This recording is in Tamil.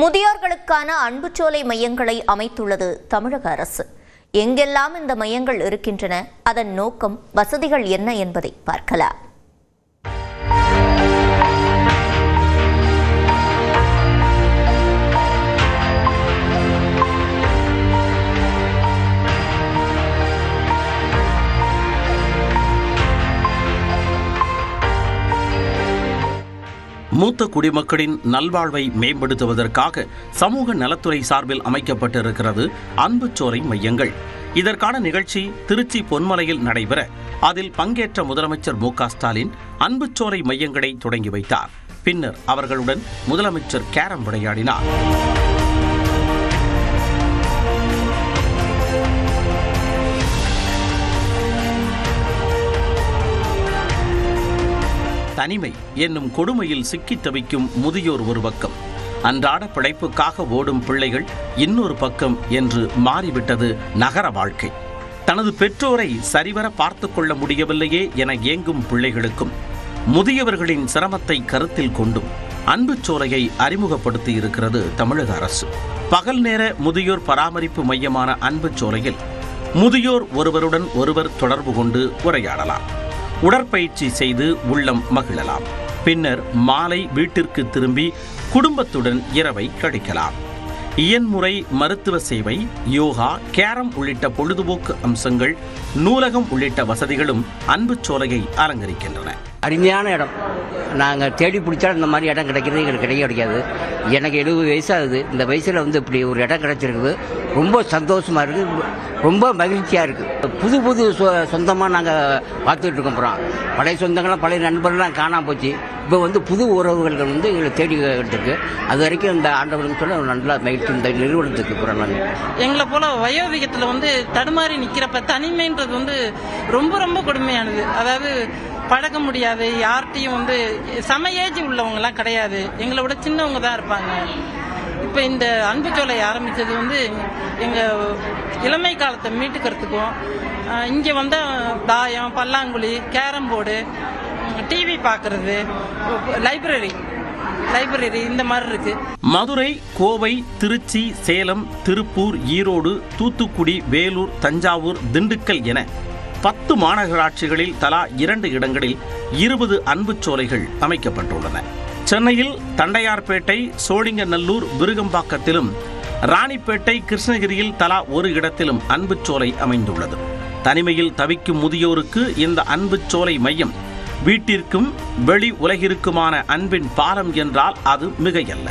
முதியோர்களுக்கான அன்புச்சோலை மையங்களை அமைத்துள்ளது தமிழக அரசு. எங்கெல்லாம் இந்த மையங்கள் இருக்கின்றன அதன் நோக்கம் வசதிகள் என்ன என்பதை பார்க்கலாம். மூத்த குடிமக்களின் நல்வாழ்வை மேம்படுத்துவதற்காக சமூக நலத்துறை சார்பில் அமைக்கப்பட்டிருக்கிறது அன்புச்சோரை மையங்கள். இதற்கான நிகழ்ச்சி திருச்சி பொன்மலையில் நடைபெற அதில் பங்கேற்ற முதலமைச்சர் மு க ஸ்டாலின் அன்புச்சோரை மையங்களை தொடங்கி வைத்தார். பின்னர் அவர்களுடன் முதலமைச்சர் கேரம் விளையாடினார். தனிமை என்னும் கொடுமையில் சிக்கித் தவிக்கும் முதியோர் ஒரு பக்கம். அன்றாட பிழைப்புக்காக ஓடும் பிள்ளைகள் இன்னொரு பக்கம் என்று மாறிவிட்டது நகர வாழ்க்கை. தனது பெற்றோரை சரிவர பார்த்து கொள்ள முடியவில்லையே என ஏங்கும் பிள்ளைகளுக்கும் முதியவர்களின் சிரமத்தை கருத்தில் கொண்டும் அன்புச் சோலையை அறிமுகப்படுத்தி இருக்கிறது தமிழக அரசு. பகல் நேர முதியோர் பராமரிப்பு மையமான அன்புச் சோலையில் முதியோர் ஒருவருடன் ஒருவர் தொடர்பு கொண்டு உரையாடலாம். உடற்பயிற்சி செய்து உள்ளம் மகிழலாம். பின்னர் மாலை வீட்டிற்கு திரும்பி குடும்பத்துடன் இரவை கழிக்கலாம். இயன்முறை மருத்துவ சேவை யோகா கேரம் உள்ளிட்ட பொழுதுபோக்கு அம்சங்கள் நூலகம் உள்ளிட்ட வசதிகளும் அன்புச் சோலையை அலங்கரிக்கின்றன. அருமையான இடம். நாங்கள் தேடி பிடிச்சா இந்த மாதிரி இடம் கிடைக்கிறது எங்களுக்கு கிடைக்க கிடைக்காது. எனக்கு எழுபது வயசாகுது. இந்த வயசில் வந்து இப்படி ஒரு இடம் கிடைச்சிருக்குது. ரொம்ப சந்தோஷமாக இருக்குது ரொம்ப மகிழ்ச்சியாக இருக்குது புது புது சொ சொந்தமாக நாங்கள் பார்த்துட்டு இருக்கோம் அப்புறம். பழைய சொந்தங்கள்லாம் பழைய நண்பர்கள்லாம் காணாம போச்சு. இப்போ வந்து புது உறவுகள் வந்து எங்களை தேடி எடுத்துருக்கு அது வரைக்கும் இந்த ஆண்டவர்கள் சொல்ல நல்லா மகிழ்ச்சி இந்த நிறுவனத்துக்கு அப்புறம் நாங்கள் எங்களை போல வயோதிகத்தில் வந்து தடுமாறி நிற்கிறப்ப தனிமைன்றது வந்து ரொம்ப ரொம்ப கொடுமையானது. அதாவது பழக முடியாது. யார்கிட்டையும் வந்து சம ஏஜ் உள்ளவங்கலாம் கிடையாது. எங்களை விட சின்னவங்க தான் இருப்பாங்க. இப்போ இந்த அன்பு சோலை ஆரம்பித்தது வந்து எங்கள் இளமை காலத்தை மீட்டுக்கிறதுக்கும் இங்கே வந்த தாயம் பல்லாங்குழி கேரம் போர்டு டிவி பார்க்குறது லைப்ரரி லைப்ரரி இந்த மாதிரி இருக்குது மதுரை கோவை திருச்சி சேலம் திருப்பூர் ஈரோடு தூத்துக்குடி வேலூர் தஞ்சாவூர் திண்டுக்கல் என பத்து மாநகராட்சிகளில் தலா இரண்டு இடங்களில் இருபது அன்புச் சோலைகள் அமைக்கப்பட்டுள்ளன. சென்னையில் தண்டையார்பேட்டை சோழிங்கநல்லூர் விருகம்பாக்கத்திலும் ராணிப்பேட்டை கிருஷ்ணகிரியில் தலா ஒரு இடத்திலும் அன்புச் சோலை அமைந்துள்ளது. தனிமையில் தவிக்கும் முதியோருக்கு இந்த அன்புச் சோலை மையம் வீட்டிற்கும் வெளி உலகிற்குமான அன்பின் பாலம் என்றால் அது மிகையல்ல.